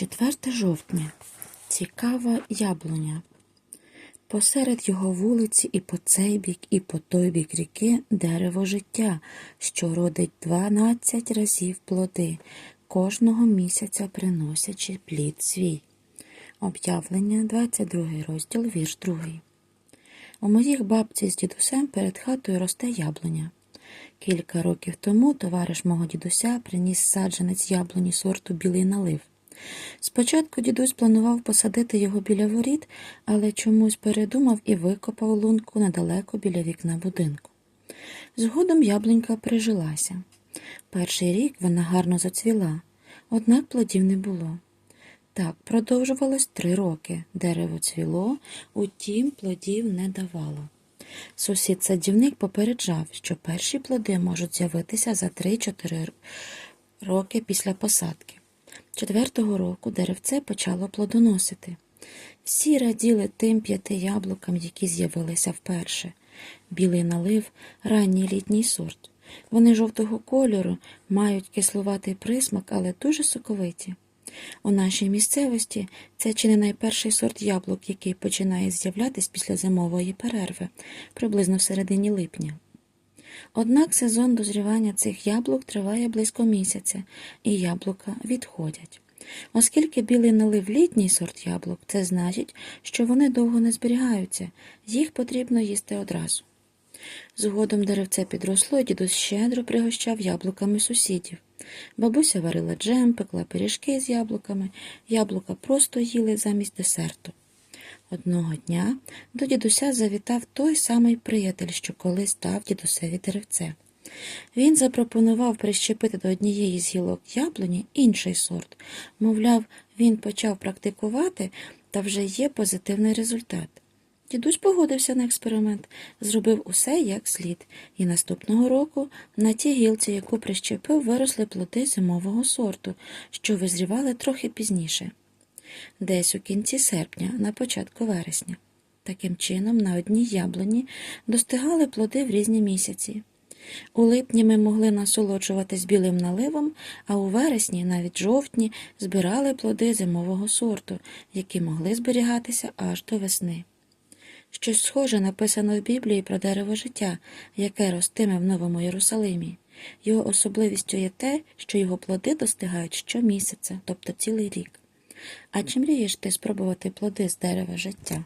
4 жовтня. Цікава яблуня. Посеред його вулиці і по цей бік, і по той бік ріки дерево життя, що родить дванадцять разів плоди, кожного місяця приносячи плід свій. Об'явлення, 22 розділ, вірш 2. У моїх бабці з дідусем перед хатою росте яблуня. Кілька років тому товариш мого дідуся приніс саджанець яблуні сорту білий налив. Спочатку дідусь планував посадити його біля воріт, але чомусь передумав і викопав лунку недалеко біля вікна будинку. Згодом яблунька прижилася. Перший рік вона гарно зацвіла, однак плодів не було. Так продовжувалось три роки. Дерево цвіло, утім плодів не давало. Сусід садівник попереджав, що перші плоди можуть з'явитися за 3-4 роки після посадки. Четвертого року деревце почало плодоносити. Всі раділи тим п'яти яблукам, які з'явилися вперше. Білий налив ранній літній сорт. Вони жовтого кольору, мають кислуватий присмак, але дуже соковиті. У нашій місцевості це чи не найперший сорт яблук, який починає з'являтись після зимової перерви, приблизно в середині липня. Однак сезон дозрівання цих яблук триває близько місяця, і яблука відходять. Оскільки білий налив літній сорт яблук, це значить, що вони довго не зберігаються, їх потрібно їсти одразу. Згодом деревце підросло, і дідусь щедро пригощав яблуками сусідів. Бабуся варила джем, пекла пиріжки з яблуками, яблука просто їли замість десерту. Одного дня до дідуся завітав той самий приятель, що колись дав дідусеві деревце. Він запропонував прищепити до однієї з гілок яблуні інший сорт. Мовляв, він почав практикувати та вже є позитивний результат. Дідусь погодився на експеримент, зробив усе як слід, і наступного року на тій гілці, яку прищепив, виросли плоди зимового сорту, що визрівали трохи пізніше, десь у кінці серпня, на початку вересня. Таким чином, на одній яблуні достигали плоди в різні місяці. У липні ми могли насолоджуватись білим наливом, а у вересні, навіть жовтні, збирали плоди зимового сорту, які могли зберігатися аж до весни. Щось схоже написано в Біблії про дерево життя, яке ростиме в Новому Єрусалимі. Його особливістю є те, що його плоди достигають щомісяця, тобто цілий рік. А чи мрієш ти спробувати плоди з дерева життя?